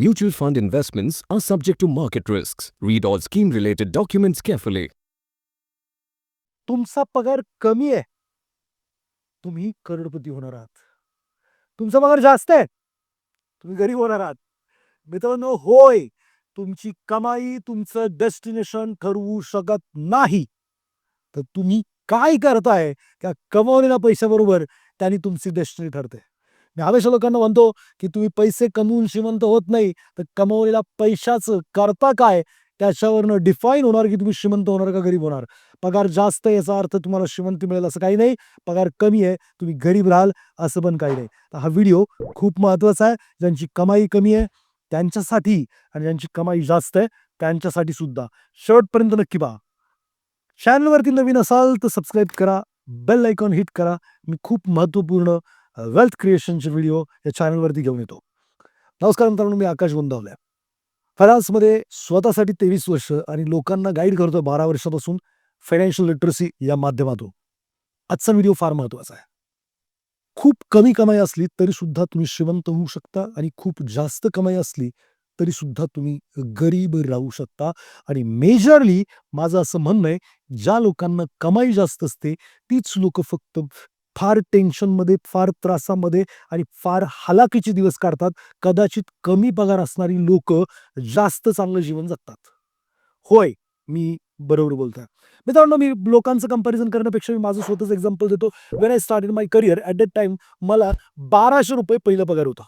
Mutual fund investments are subject to market risks. Read all scheme related documents carefully. तुमचा पगार कमी आहे. तुम्ही करोडपती होणार आहात. तुमचा पगार जास्त आहे. तुम्ही गरीब होणार आहात. मित्रांनो होय तुमची कमाई तुमचं डेस्टिनेशन ठरवू शकत नाही. तर तुम्ही काय करताय? त्या कमावलेल्या पैशाबरोबर त्यांनी तुमची डेस्टिनी ठरते. मी हमेशा लोकांना म्हणतो की तुम्ही पैसे कमवून श्रीमंत होत नाही तर कमवलेल्या पैशाचं करता काय? त्याच्यावरनं डिफाईन होणार की तुम्ही श्रीमंत होणार का गरीब होणार? पगार जास्त आहे याचा अर्थ तुम्हाला श्रीमंती मिळेल असं काही नाही. पगार कमी आहे तुम्ही गरीब राहाल असं पण काही नाही. तर हा व्हिडिओ खूप महत्त्वाचा आहे. ज्यांची कमाई कमी आहे त्यांच्यासाठी आणि ज्यांची कमाई जास्त आहे त्यांच्यासाठी सुद्धा. शेवटपर्यंत नक्की पहा. चॅनलवरती नवीन असाल तर सबस्क्राईब करा बेल आयकॉन हिट करा. मी खूप महत्त्वपूर्ण वेल्थ क्रिएशनचे व्हिडिओ या चॅनलवरती घेऊन येतो. नमस्कार मित्रांनो मी आकाश गोंदावले. फायनान्समध्ये स्वतःसाठी तेवीस वर्ष आणि लोकांना गाईड करतो बारा वर्षापासून फायनान्शियल लिटरसी या माध्यमातून. आजचा व्हिडिओ फार महत्त्वाचा आहे. खूप कमी कमाई असली तरी सुद्धा तुम्ही श्रीमंत होऊ शकता आणि खूप जास्त कमाई असली तरी सुद्धा तुम्ही गरीब राहू शकता. आणि मेजरली माझं असं म्हणणं आहे ज्या लोकांना कमाई जास्त असते तीच लोक फक्त फार टेन्शनमध्ये फार त्रासामध्ये आणि फार हलाखीचे दिवस काढतात. कदाचित कमी पगार असणारी लोक जास्त चांगलं जीवन जगतात. होय मी बरोबर बोलतोय. मित्रांनो मी लोकांचं कंपॅरिझन करण्यापेक्षा मी माझं स्वतःच एक्झाम्पल देतो. When I start in my career at that time मला बाराशे रुपये पहिला पगार होता.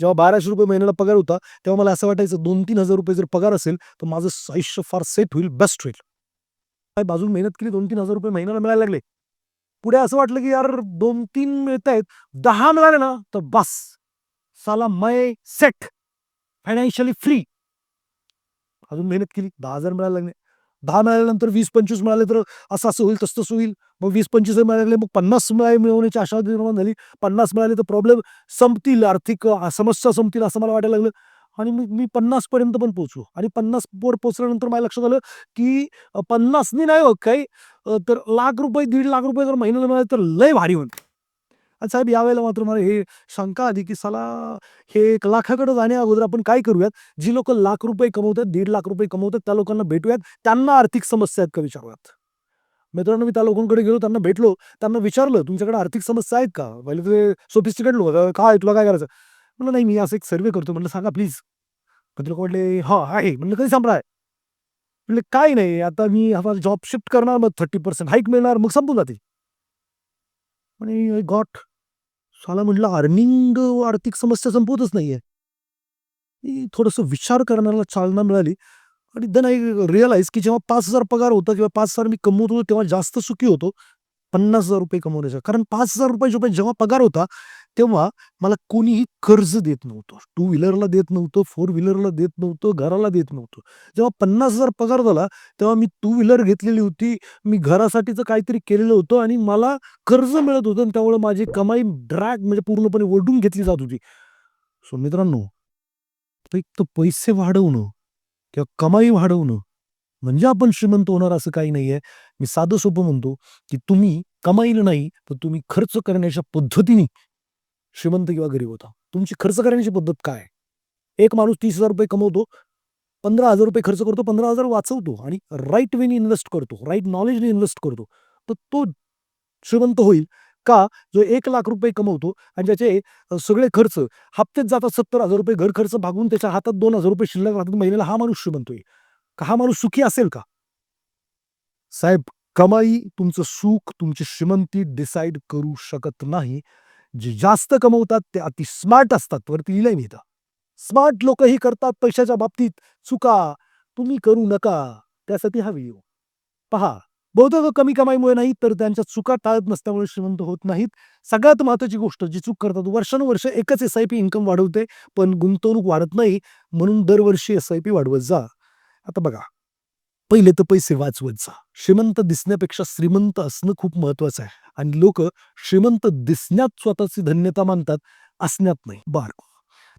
जेव्हा बाराशे रुपये महिन्याला पगार होता तेव्हा मला असं वाटायचं दोन तीन हजार रुपये जर पगार असेल तर माझं आयुष्य फार सेट होईल बेस्ट होईल. काय बाजून मेहनत केली दोन तीन हजार रुपये महिन्याला मिळायला लागले. पुढे असं वाटलं की यार दोन तीन मिळत आहेत. दहा मिळाले ना तर बस. साला मय सेट. फायनान्शियली फ्री अजून मेहनत केली. दहा हजार मिळायला लागले. दहा मिळाल्यानंतर वीस पंचवीस मिळाले तर असं असं होईल तसं तसं होईल. मग वीस पंचवीस मिळायला लागले मग पन्नास मिळाले मिळवण्याची आशा निर्माण झाली. पन्नास मिळाले तर प्रॉब्लेम संपतील आर्थिक समस्या संपतील असं मला वाटायला लागलं. आणि मी मी पन्नास पर्यंत पण पोहोचलो. आणि पन्नास वर पोहोचल्यानंतर मला लक्षात आलं की पन्नासनी नाही हो काही. तर लाख रुपये दीड लाख रुपये जर महिन्याला मिळाले तर लय भारी होईल. आणि साहेब यावेळेला मात्र मला हे शंका आली की साला हे एक लाखाकडे जाण्या अगोदर आपण काय करूयात? जी लोक लाख रुपये कमवतात दीड लाख रुपये कमवतात त्या लोकांना भेटूयात. त्यांना आर्थिक समस्या आहेत का विचारूयात? मित्रांनो मी त्या लोकांकडे गेलो त्यांना भेटलो त्यांना विचारलं तुमच्याकडे आर्थिक समस्या आहेत का? पहिले ते सोफिस्टिकेट लोक काय तुला काय करायचं? म्हणलं नाही मी असं एक सर्वे करतो. म्हणलं सांगा प्लीज पण लोक म्हटले हा आहे. म्हणलं कधी संपणार म्हणलं काय नाही आता मी हा जॉब शिफ्ट करणार मग थर्टी पर्सेंट हाईक मिळणार मग संपून जाते. आणि गॉट साला म्हटलं अर्निंग आर्थिक समस्या संपवतच नाहीये. मी विचार करण्याला चालना मिळाली आणि देन आय रिअलाइज की जेव्हा पाच हजार पगार होता किंवा पाच हजार मी कमवत होतो तेव्हा जास्त सुखी होतो. पन्नास हजार रुपये कमवण्याचा कारण पाच हजार रुपये जेव्हा जेव्हा पगार होता तेव्हा मला कोणीही कर्ज देत नव्हतं. टू व्हीलरला देत नव्हतं फोर व्हीलरला देत नव्हतं घराला देत नव्हतं. जेव्हा पन्नास हजार पगार झाला तेव्हा मी टू व्हीलर घेतलेली होती. मी घरासाठीचं काहीतरी केलेलं होतं आणि मला कर्ज मिळत होतं आणि त्यामुळे माझी कमाई ड्रॅग म्हणजे पूर्णपणे ओढून घेतली जात होती. सो मित्रांनो एक तर पैसे वाढवणं किंवा कमाई वाढवणं म्हणजे आपण श्रीमंत होणार असं काही नाहीये. मी साधं सोपं म्हणतो की तुम्ही कमाईल नाही तर तुम्ही खर्च करण्याच्या पद्धतीने श्रीमंत किंवा गरीब होता. तुमची खर्च करण्याची पद्धत काय? एक माणूस तीस हजार रुपये कमवतो पंधरा हजार रुपये खर्च करतो पंधरा हजार वाचवतो आणि राईट वेने इन्व्हेस्ट करतो राईट नॉलेजने इन्व्हेस्ट करतो. तर तो श्रीमंत होईल का? जो एक लाख रुपये कमवतो आणि ज्याचे सगळे खर्च हप्तेच जातात सत्तर हजार रुपये घर खर्च भागून त्याच्या हातात दोन हजार रुपये शिल्लक राहतात महिन्याला हा माणूस श्रीमंत होईल. का हा माणूस सुखी असेल का? साहेब कमाई तुमचं सुख तुमची श्रीमंती डिसाईड करू शकत नाही. जे जास्त कमवतात ते अति स्मार्ट असतात. वरती लिहिलंय मी इथं. स्मार्ट लोकही करतात पैशाच्या बाबतीत. चुका तुम्ही करू नका. त्यासाठी हा व्हिडिओ पहा बहुतेक कमी कमाईमुळे नाही तर त्यांच्या चुका टाळत नसल्यामुळे श्रीमंत होत नाहीत. सगळ्यात महत्वाची गोष्ट जी चूक करतात वर्षानुवर्ष एकच एस आय पी इन्कम वाढवते पण गुंतवणूक वाढत नाही. म्हणून दरवर्षी एस आय पी वाढवत जा. आता बघा. पहिले तर पैसे वाचवत जा. श्रीमंत दिसण्यापेक्षा श्रीमंत असणं खूप महत्वाचं आहे. आणि लोक श्रीमंत दिसण्यात स्वतःची धन्यता मानतात असण्यात नाही. बर.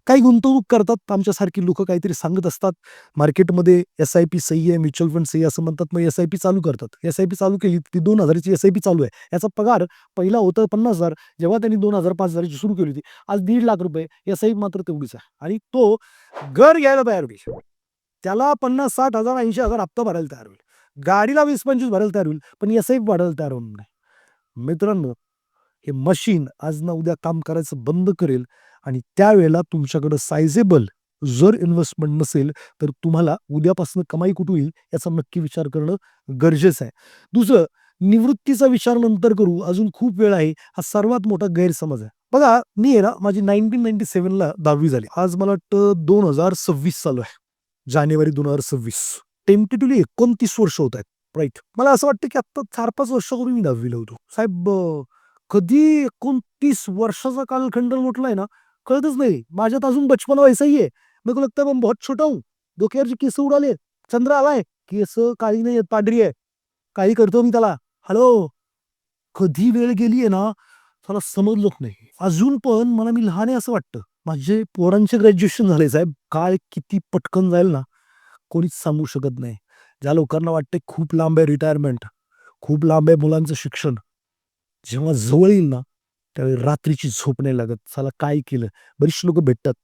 काही गुंतवणूक करतात. आमच्यासारखी लोक काहीतरी सांगत असतात. मार्केटमध्ये एस आय पी सही आहे म्युच्युअल फंड सही असं म्हणतात. मग एस आय पी चालू करतात. एस आय पी चालू केली ती दोन हजारची एस आय पी चालू आहे. याचा पगार पहिला होता पन्नास हजार. जेव्हा त्यांनी दोन हजार पाच हजाराची सुरू केली होती. आज दीड लाख रुपये. एस आय पी मात्र तेवढीच आहे. आणि तो घर घ्यायला तयार होईल. त्याला पन्नास साठ हजार ऐंशी हजार हप्ता भरायला तयार होईल. गाडीला वीस पंचवीस भरायला तयार होईल पण एस आय भरायला तयार होणार नाही. मित्रांनो हे मशीन आज ना उद्या काम करायचं बंद करेल आणि त्यावेळेला तुमच्याकडं सायझेबल जर इन्व्हेस्टमेंट नसेल तर तुम्हाला उद्यापासून कमाई कुठं होईल याचा नक्की विचार करणं गरजेचं आहे. दुसरं निवृत्तीचा विचार नंतर करू. अजून खूप वेळ आहे. हा सर्वात मोठा गैरसमज आहे. बघा मी आहे ना माझी नाईन्टीन नाईन्टी सेव्हनला दहावी झाली. आज मला वाटतं दोन हजार सव्वीस चालू आहे. जानेवारी दोन हजार सव्वीस. टेंटेटिव्हली एकोणतीस वर्ष होत आहेत. राईट मला असं वाटतं की आत्ता चार पाच वर्षापूर्वी मी दहावीला होतो. साहेब कधी एकोणतीस वर्षाचा कालखंड म्हटलाय ना कळतच नाही. माझ्यात अजून बचपन व्हायचंही आहे मेरे को लगता है मैं बहुत छोटा हूँ. डोक्यावरचे केस उडाले चंद्र आलाय. केस काळी नाही आहेत, पांढरी आहे. काही करतो मी त्याला. हॅलो कधी वेळ गेली आहे ना त्याला समजलोच नाही. अजून पण मला मी लहान आहे असं वाटतं. माझे पोरांचे ग्रॅज्युएशन झाले साहेब. काळ किती पटकन जाईल ना कोणीच सांगू शकत नाही. ज्या लोकांना वाटते खूप लांब आहे रिटायरमेंट खूप लांब आहे मुलांचं शिक्षण जेव्हा जवळ येईल ना त्यावेळी रात्रीची झोप नाही लागत. चला काय केलं? बरीचशी लोक भेटतात.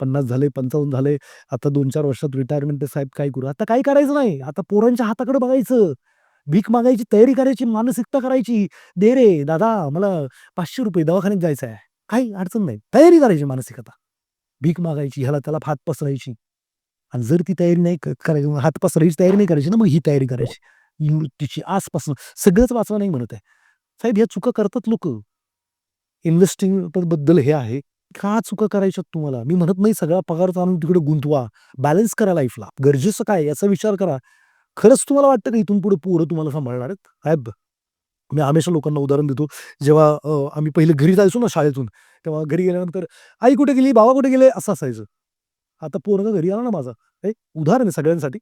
पन्नास झाले पंचावन्न झाले आता दोन चार वर्षात रिटायरमेंट साहेब काय करू? आता काय करायचं नाही? आता पोरांच्या हाताकडे बघायचं. भीक मागायची तयारी करायची मानसिकता करायची. दे रे दादा मला पाचशे रुपये दवाखान्यात जायचं आहे काही अडचण नाही. तयारी करायची मानसिकता. भीक मागायची ह्याला त्याला हात पसरायची. आणि जर ती तयारी नाही करायची मग हात पसरायची तयारी नाही करायची ना मग ही तयारी करायची. मृत्यूची आसपासून सगळंच वाचवा नाही म्हणत आहे. साहेब ह्या चुका करतात लोक. इन्व्हेस्टिंगबद्दल हे आहे. का चुका करायच्यात तुम्हाला? मी म्हणत नाही सगळा पगार आणून तिकडे गुंतवा. बॅलन्स करा लाईफला गरजेचं काय याचा विचार करा. खरंच तुम्हाला वाटतं का इथून पुढे पोरं तुम्हाला सांभाळणार आहेत? साहेब मी हमेशा लोकांना उदाहरण देतो. जेव्हा आम्ही पहिले घरी जायचो ना शाळेतून तेव्हा घरी गेल्यानंतर आई कुठे गेली? बाबा कुठे गेले? असं असायचं. आता पोरगा घरी आला ना माझा. हे उदाहरण आहे सगळ्यांसाठी.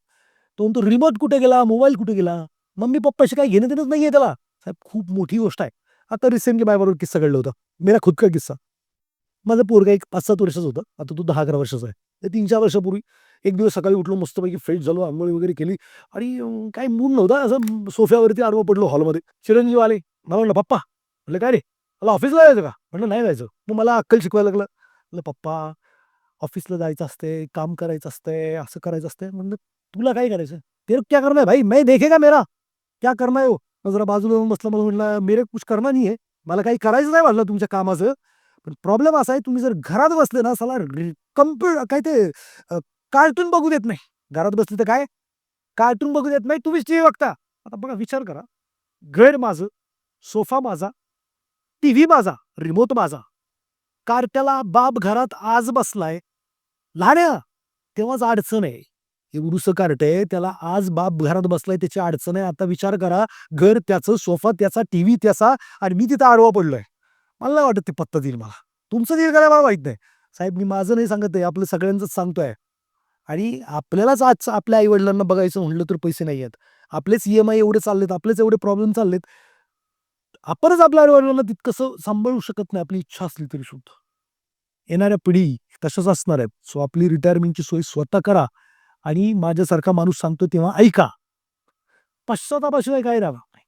तो म्हणतो रिमोट कुठे गेला? मोबाईल कुठे गेला? मम्मी पप्पाशी काही घेणं देणंच नाहीये त्याला. साहेब खूप मोठी गोष्ट आहे. आता रिसेंटली माझ्याबरोबर किस्सा घडला होता. मेरा खुद का किस्सा. माझा पोरगा एक पाच सात वर्षाचा होता. आता तो दहा अकरा वर्षाचा आहे. तर तीन चार वर्षापूर्वी एक दिवस सकाळी उठलो मस्तपैकी फ्रेश झालो आंघोळी वगैरे केली. आणि काही मूड नव्हता असं सोफ्यावरती आडवं पडलो हॉलमध्ये. चिरंजीव आले. मला म्हणलं पप्पा. म्हणलं काय रे? मला ऑफिसला जायचं का? म्हणलं नाही जायचं. मग मला अक्कल शिकवायला लागलं. म्हणलं पप्पा ऑफिसला जायचं असते काम करायचं असते असं करायचं असते म्हणलं तुला काय करायचं तेरे क्या करना है भाई? मैं देखेगा मेरा? क्या करना है हो जरा बाजूला जाऊन बसला मला म्हणला मेरे कुछ करणार नाही आहे मला काही करायचं नाही म्हणलं तुमच्या कामाचं. पण प्रॉब्लेम असा आहे तुम्ही जर घरात बसले ना साला कम्प्युटर काय ते कार्टून बघू देत नाही. घरात बसले तर काय? कार्टून बघू देत नाही. तुम्हीच टीव्ही बघता. आता बघा विचार करा. घर माझं सोफा माझा टी व्ही माझा रिमोट माझा. कार्ट्याला बाप घरात आज बसलाय. लहान्या तेव्हाच अडचण आहे. एवढूस कार्ट आहे. त्याला आज बाप घरात बसलाय त्याची अडचण आहे. आता विचार करा. घर त्याचं सोफा त्याचा टी व्ही त्याचा आणि मी तिथं आडवा पडलोय. मला वाटत ते पत्ता देईल मला. तुमचं देईल काय मला माहीत नाही. साहेब मी माझं नाही सांगत आहे. आपलं सगळ्यांचंच सांगतोय. आणि आपल्यालाच आज आपल्या आई वडिलांना बघायचं म्हणलं तर पैसे नाही आहेत. आपलेच ई एम आय एवढे चाललेत आपलेच एवढे प्रॉब्लेम चाललेत. आपणच आपल्या आई वडिलांना तितकंसं सांभाळू शकत नाही आपली इच्छा असली तरी सुद्धा. येणाऱ्या पिढी तशाच असणार आहेत. सो आपली रिटायरमेंटची सोय स्वतः करा आणि माझ्यासारखा माणूस सांगतो तेव्हा ऐका. पश्चातापाशिवाय काय राहा नाही.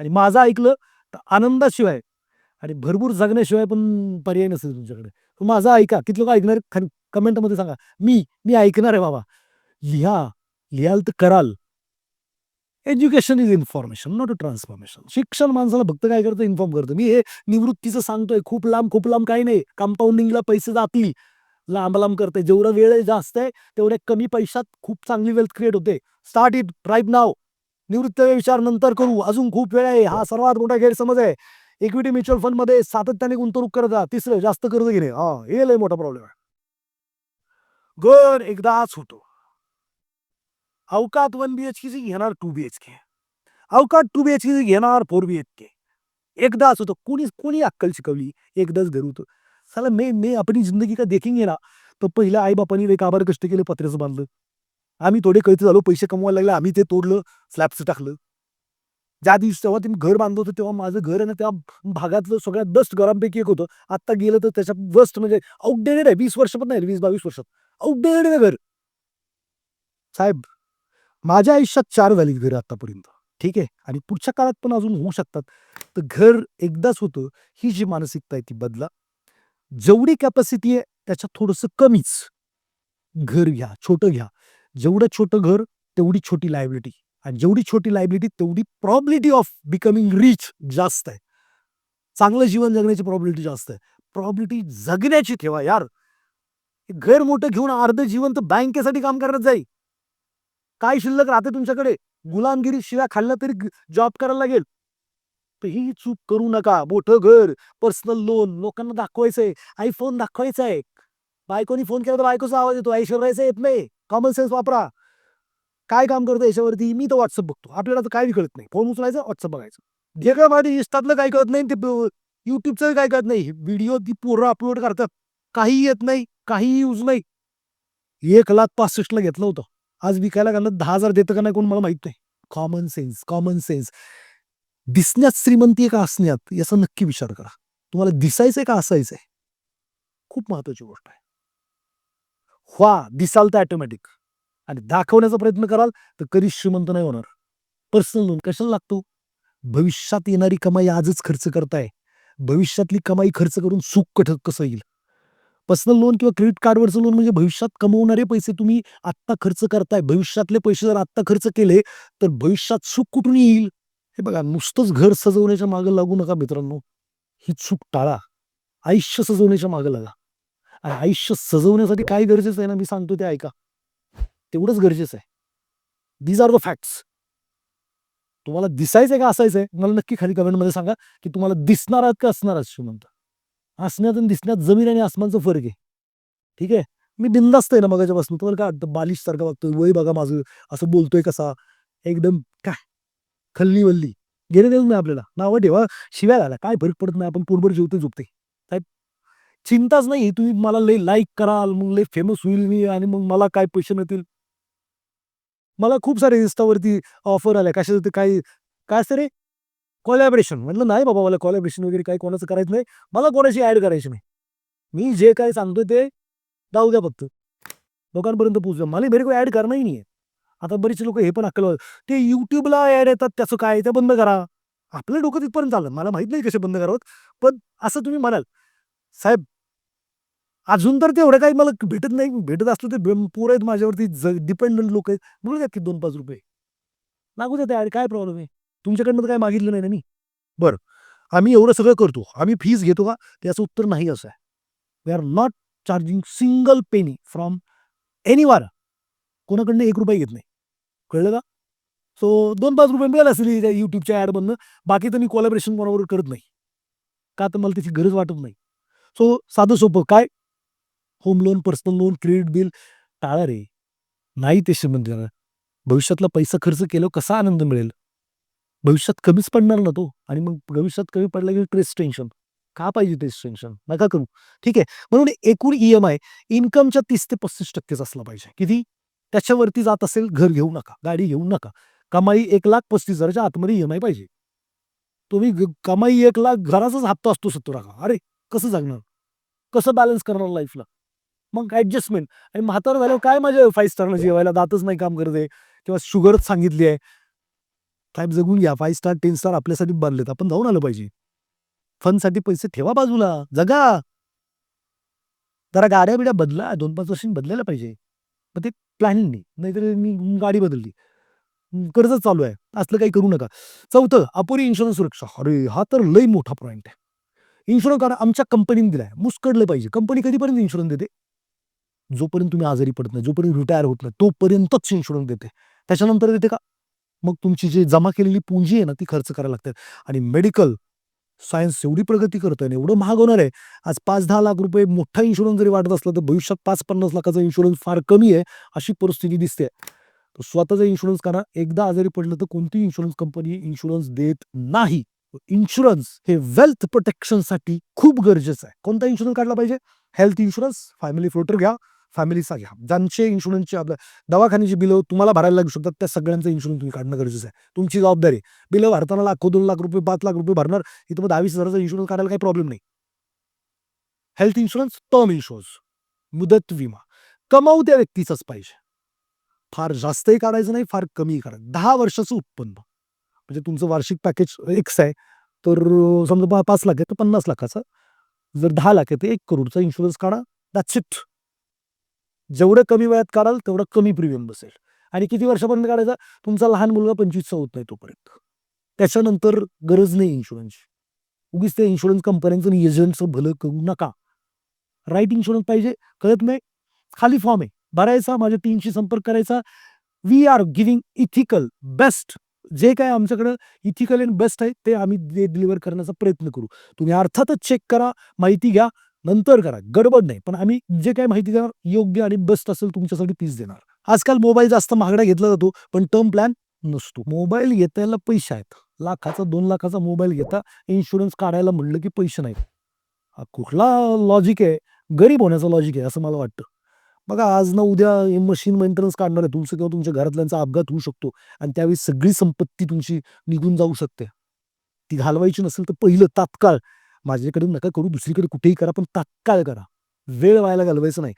आणि माझं ऐकलं तर आनंदाशिवाय आणि भरपूर जगण्याशिवाय पण पर्याय नसेल तुमच्याकडे. माझं ऐका. किती लोक ऐकणार खाली कमेंटमध्ये सांगा. मी मी ऐकणार आहे बाबा. लिहा लिहाल तर कराल. Education is information not a transformation शिक्षण माणसाला फक्त काय करतं? इन्फॉर्म करतं. मी हे निवृत्तीचं सांगतोय. खूप लांब खूप लांब काही नाही. कंपाऊंडिंगला पैसे जातील. लांब लांब करते जेवढा वेळ जास्त आहे तेवढ्या कमी पैशात खूप चांगली वेल्थ क्रिएट होते. स्टार्ट इट राईट नाव निवृत्त विचार नंतर करू. अजून खूप वेळ आहे. हा सर्वात मोठा गैरसमज आहे. इक्विटी म्युच्युअल फंडमध्ये सातत्याने गुंतवणूक करत जा तिसरं जास्त कर्ज घेणे. हा हे लय मोठा प्रॉब्लेम आहे. घर एकदाच होतो. अवकात वन बी एच के घेणार टू बी एच के. अवकात टू बी एच के घेणार फोर बी एच के. एकदाच होतं. कोणी कोणी अक्कल शिकवली? एकदाच घर होतं. चला मे मे अपनी जिंदगी का देखेंगे ना तर पहिल्या आई बापानी काबार कष्ट केले पत्र्याचं बांधलं. आम्ही थोडे कळते झालो पैसे कमवायला लागले आम्ही ते तोडलं स्लॅबचं टाकलं. ज्या दिवशी तेव्हा तुम्ही घर बांधलं होतं तेव्हा माझं घर आहे ना त्या भागातलं सगळ्यात बेस्ट घरांपैकी एक होतं. आत्ता गेलं तर त्याच्या वस्ट म्हणजे आउटडेटेड आहे वीस वर्ष पण नाही वीस बावीस वर्षात. अवघड घर. साहेब माझ्या आयुष्यात चार झाली घर आतापर्यंत. ठीक आहे? आणि पुढच्या काळात पण अजून होऊ शकतात. तर घर एकदाच होतं ही जी मानसिकता आहे ती बदला. जेवढी कॅपॅसिटी आहे त्याच्या थोडंसं कमीच. घर घ्या छोटं घ्या. जेवढं छोटं घर तेवढी छोटी लायबिलिटी आणि जेवढी छोटी लायबिलिटी तेवढी प्रॉबिलिटी ऑफ बिकमिंग रिच जास्त आहे. चांगलं जीवन जगण्याची प्रॉबिलिटी जास्त आहे. प्रॉबिलिटी जगण्याची ठेवा यार. घर मोठं घेऊन अर्ध जीवन तर बँकेसाठी काम करत जाई. काय शिल्लक राहते तुमच्याकडे? गुलामगिरी शिवाय खाल्लं तरी जॉब करायला लागेल. तर ही चूक करू नका. मोठं घर पर्सनल लोन लोकांना दाखवायचंय. आयफोन दाखवायचा आहे बायकोनी फोन केला तर बायकोचा आवाज येतो. ऐश्वर्याचा येत नाही. कॉमन सेन्स वापरा. काय काम करतो याच्यावरती? मी तर व्हॉट्सअप बघतो. आपल्याला तर काही कळत नाही. फोन उचलायचा व्हॉट्सअप बघायचं. जे काय माझ्या इंस्टातलं काही कळत नाही. ते युट्यूबचं काय कळत नाही. व्हिडिओ ती पोरं अपलोड करतात. काही येत नाही. काही यूज नाही. एक लाख पासष्टला घेतलं होतं. आज विकायला घालत दहा हजार देतं का नाही कोण मला माहीत नाही. कॉमन सेन्स कॉमन सेन्स दिसण्यात श्रीमंती आहे का असण्यात याचा नक्की विचार करा. तुम्हाला दिसायचंय का असायचंय? खूप महत्वाची गोष्ट आहे. व्हा दिसाल तर ॲटोमॅटिक आणि दाखवण्याचा प्रयत्न कराल तर कधीच श्रीमंत नाही होणार. पर्सनल लोन कशाला लागतो? भविष्यात येणारी कमाई आजच खर्च करताय. भविष्यातली कमाई खर्च करून सुख कठ कसं येईल? पर्सनल लोन किंवा क्रेडिट कार्डवरचं लोन म्हणजे भविष्यात कमवणारे पैसे तुम्ही आत्ता खर्च करताय. भविष्यातले पैसे जर आत्ता खर्च केले तर भविष्यात सुख कुठून येईल? हे बघा नुसतंच घर सजवण्याच्या मागं लागू नका मित्रांनो. ही चूक टाळा. आयुष्य सजवण्याच्या मागं लागा. आणि आयुष्य सजवण्यासाठी काय गरजेचं आहे ना मी सांगतो ते ऐका. तेवढंच गरजेचं आहे. दीज आर द फॅक्ट्स तुम्हाला दिसायचंय का असायचंय? मला नक्की खाली कमेंटमध्ये सांगा की तुम्हाला दिसणार आहात का असणार आहात श्रीमंत? असण्यात आणि दिसण्यात जमीन आणि आसमानचा फरक आहे. ठीक आहे? मी बिंदास्त आहे ना मगाच्यापासून. तुम्हाला काय वाटतं? बालिश सारखा वागतोय वय बघा माझं. असं बोलतोय कसा? एकदम काय? खल्ली वल्ली. गेले देऊन नाही आपल्याला. नावं ठेवा. शिव्या घाला. काय फरक पडत नाही. आपण पूर्णभर जेवते झोपते साहेब चिंताच नाही. तुम्ही मला लय लाईक कराल. मग लय फेमस होईल मी आणि मग मला काय पैसे मिळतील? मला खूप सारे इन्स्टावरती ऑफर आल्या. कशाचं ते काय? काय असतं रे? कोलॅबरेशन म्हटलं नाही बाबा मला कोलॅबरेशन वगैरे काही कोणाचं करायचं नाही. मला कोणाशी ऍड करायची नाही. मी जे काय सांगतोय ते जाऊ द्या फक्त. लोकांपर्यंत पोहोचू मला मेरे को ऍड करणंही नाही आता बरेचसे लोक हे पण अक्कल ते युट्यूबला ऍड येतात त्याचं काय ते बंद करा. आपलं डोकं तिथपर्यंत चाललं. मला माहीत नाही कसे बंद करावं. पण असं तुम्ही म्हणाल. साहेब अजून तर तेवढं काही मला भेटत नाही. भेटत असलं ते पोरं आहेत माझ्यावरती. डिपेंडंट लोक आहेत. बोलू द्या की दोन पाच रुपये. लागू द्या त्या काय प्रॉब्लेम आहे? तुमच्याकडनं तर काय मागितलं नाही ना मी. बरं आम्ही एवढं सगळं करतो. आम्ही फीज घेतो का? त्याचं उत्तर नाही असं आहे. We are not charging single penny from any वार कोणाकडनं एक रुपये घेत नाही. कळलं का? सो दोन पाच रुपये मिळाले असेल त्या युट्यूबच्या ॲडमधनं. बाकी तर मी कोलॅबरेशन कोणाबरोबर करत नाही. का तर मला त्याची गरज वाटत नाही. सो साधं सोपं. काय? Home loan personal loan credit bill टाळा रे. नाही ते श्रीमंत भविष्यातला पैसा खर्च केलं कसा आनंद मिळेल? भविष्यात कमीच पडणार ना तो? आणि मग भविष्यात कमी पडला की ट्रेस टेन्शन का पाहिजे ट्रेस टेन्शन नका करू. ठीक आहे. म्हणून एकूण ई एम आय इन्कमच्या तीस ते पस्तीस टक्केच असला पाहिजे. किती? त्याच्यावरती जात असेल घर घेऊ नका. गाडी घेऊ नका. कमाई एक लाख पस्तीस हजारच्या आतमध्ये ई एम आय पाहिजे. तुम्ही ग- कमाई एक लाख घराचाच हप्ता असतो सत्तर लाखा अरे कसं जगणार? कसं बॅलन्स करणार लाईफला मग ऍडजस्टमेंट आणि म्हातार झाल्यावर काय माझ्या फाईव्ह स्टारला जेवायला? दातच नाही काम करते किंवा शुगरच सांगितली आहे. टाईप जगून घ्या फाईव्ह स्टार टेन स्टार आपल्यासाठी बांधलेत आपण जाऊन आलं पाहिजे. फनसाठी पैसे ठेवा बाजूला. जगा. जरा गाड्या बिड्या बदला. दोन पाच वर्षांनी बदलायला पाहिजे. मग ते प्लॅनिंग नाहीतर मी गाडी बदलली. कर्ज कर्जच चालू आहे. असलं काही करू नका. चौथं अपुरी इन्शुरन्स सुरक्षा. अरे हा तर लई मोठा पॉईंट आहे. इन्शुरन्स करा आमच्या कंपनीने दिलाय. मुस्कडलं पाहिजे. कंपनी कधीपर्यंत इन्शुरन्स देते? जोपर्यंत तुम्ही आजारी पडत नाही जोपर्यंत रिटायर होत नाही तोपर्यंतच इन्शुरन्स देते. त्याच्यानंतर देते का? मग तुमची जी जमा केलेली पुंजी आहे ना ती खर्च करायला लागते आणि मेडिकल सायन्स एवढी प्रगती करतोय आणि एवढं महाग होणार आहे. आज पाच दहा लाख रुपये मोठा इन्शुरन्स जरी वाटत असला तर भविष्यात पाच पन्नास लाखाचा इन्शुरन्स फार कमी आहे अशी परिस्थिती दिसते. तर स्वतःचा इन्शुरन्स करा. एकदा आजारी पडलं तर कोणती इन्शुरन्स कंपनी इन्शुरन्स देत नाही. इन्शुरन्स हे वेल्थ प्रोटेक्शनसाठी खूप गरजेचं आहे. कोणता इन्शुरन्स काढला पाहिजे? हेल्थ इन्शुरन्स फॅमिली फ्लोटर घ्या. फॅमिलीचा घ्या. ज्यांचे इन्शुरन्सचे आपल्या दवाखान्याची बिलं तुम्हाला भरायला लागू शकतात त्या सगळ्यांचं इन्शुरन्स तुम्ही काढणं गरजेचं आहे. तुमची जबाबदारी. बिलं भरताना लाखो दोन लाख रुपये पाच लाख रुपये भरणार इथं मग दहावीस हजाराचा इन्शुरन्स काढायला काही प्रॉब्लेम नाही. हेल्थ इन्शुरन्स टर्म इन्शुरन्स मुदत विमा. कमाऊ त्या व्यक्तीचाच पाहिजे. फार जास्तही काढायचं नाही फार कमी काढायचं दहा वर्षाचं उत्पन्न. म्हणजे तुमचं वार्षिक पॅकेज एक्स आहे तर समजा पाच लाख आहे तर पन्नास लाखाचा. जर दहा लाख आहे तर एक करोडचा इन्शुरन्स काढा. दॅट्स इट जेवढं कमी वयात काढाल तेवढं कमी प्रीमियम बसेल. आणि किती वर्षापर्यंत काढायचा? तुमचा लहान मुलगा पंचवीसचा होत नाही तोपर्यंत. त्याच्यानंतर गरज नाही इन्शुरन्सची उगीच त्या इन्शुरन्स कंपन्यांचं आणि एजंटचं भलं करू नका. राईट इन्शुरन्स पाहिजे कळत नाही. खाली फॉर्म आहे. भरायचा माझ्या टीमशी संपर्क करायचा. We are giving ethical best जे काय आमच्याकडं इथिकल अँड बेस्ट आहे ते आम्ही डिलिव्हर करण्याचा प्रयत्न करू. तुम्ही अर्थातच चेक करा माहिती घ्या. नंतर करा गडबड नाही. पण आम्ही जे काय माहिती देणार योग्य आणि बेस्ट असेल तुमच्यासाठी तीच देणार. आजकाल मोबाईल जास्त महागडा घेतला जातो पण टर्म प्लॅन नसतो. मोबाईल घेतायला पैसे आहेत. लाखाचा दोन लाखाचा मोबाईल घेता इन्शुरन्स काढायला म्हणलं की पैसे नाहीत. हा कुठला लॉजिक आहे? गरीब होण्याचं लॉजिक आहे असं मला वाटतं. बघा आज ना उद्या मशीन मेंटेनन्स काढणार आहे. तुमचं किंवा तुमच्या घरातल्यांचा अपघात होऊ शकतो आणि त्यावेळी सगळी संपत्ती तुमची निघून जाऊ शकते. ती घालवायची नसेल तर पहिलं तात्काळ माझ्याकडे नका करू दुसरीकडे कुठेही करा पण तात्काळ करा. वेळ व्हायला घालवायचं नाही.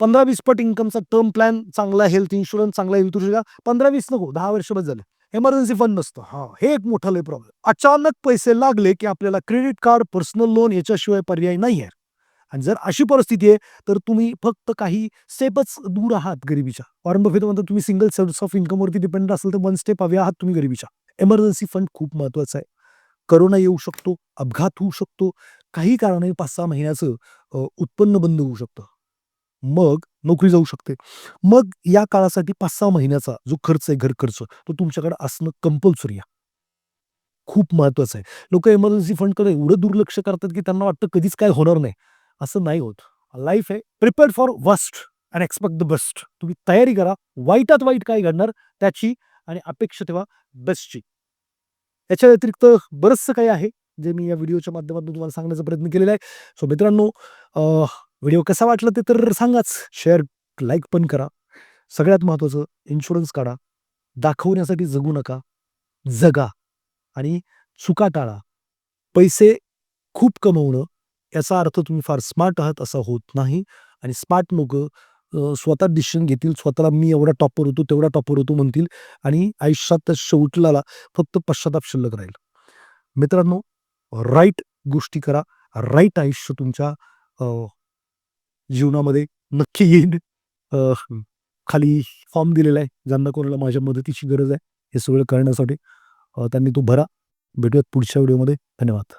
पंधरा वीस पट इन्कमचा टर्म प्लॅन चांगला हेल्थ इन्शुरन्स चांगला हेल्थ इन्शुरन्स पंधरा वीस नको दहा वर्ष बस झाले. एमर्जन्सी फंड नसतं. हा हे एक मोठा लय प्रॉब्लेम अचानक पैसे लागले की आपल्याला क्रेडिट कार्ड पर्सनल लोन याच्याशिवाय पर्याय नाही आहे आणि जर अशी परिस्थिती आहे तर तुम्ही फक्त काही स्टेपच दूर आहात गरिबीच्या. वॉरन बफेत म्हणतात तुम्ही सिंगल सोर्स ऑफ इन्कमवरती डिपेंड असेल तर वन स्टेप हवे आहात तुम्ही गरिबीच्या. एमर्जन्सी फंड खूप महत्त्वाचा आहे. करोना येऊ शकतो अपघात होऊ शकतो काही कारणाने पाच सहा महिन्याचं उत्पन्न बंद होऊ शकतं. मग नोकरी जाऊ शकते. मग या काळासाठी पाच सहा महिन्याचा जो खर्च आहे घर खर्च तो तुमच्याकडे असणं कंपल्सरी आहे. खूप महत्वाचं आहे. लोक इमर्जन्सी फंडकडे एवढं दुर्लक्ष करतात की त्यांना वाटतं कधीच काय होणार नाही. असं नाही होत. लाईफ आहे prepared for worst and expect the best तुम्ही तयारी करा. वाईटात वाईट काय घडणार त्याची आणि अपेक्षा ठेवा बेस्टची याच्या व्यतिरिक्त बरंचसं काही आहे जे मी या व्हिडिओच्या माध्यमातून तुम्हाला सांगण्याचा प्रयत्न केलेला आहे. सो मित्रांनो व्हिडिओ कसा वाटला ते तर सांगाच. शेअर लाईक पण करा. सगळ्यात महत्त्वाचं इन्शुरन्स काढा. दाखवण्यासाठी जगू नका. जगा. आणि चुका टाळा. पैसे खूप कमवणं याचा अर्थ तुम्ही फार स्मार्ट आहात असा होत नाही. आणि स्मार्ट लोक स्वतः डिसिशन घेतील स्वतःला मी एवढा टॉपर होतो तेवढा टॉपर होतो म्हणतील आणि आयुष्यात त्या शेवटला फक्त पश्चाताप शिल्लक राहील. मित्रांनो राईट गोष्टी करा राईट आयुष्य तुमच्या जीवनामध्ये नक्की येईल. खाली फॉर्म दिलेला आहे ज्यांना कोणाला माझ्या मदतीची गरज आहे हे सगळं करण्यासाठी त्यांनी तो भरा. भेटूयात पुढच्या व्हिडिओमध्ये धन्यवाद.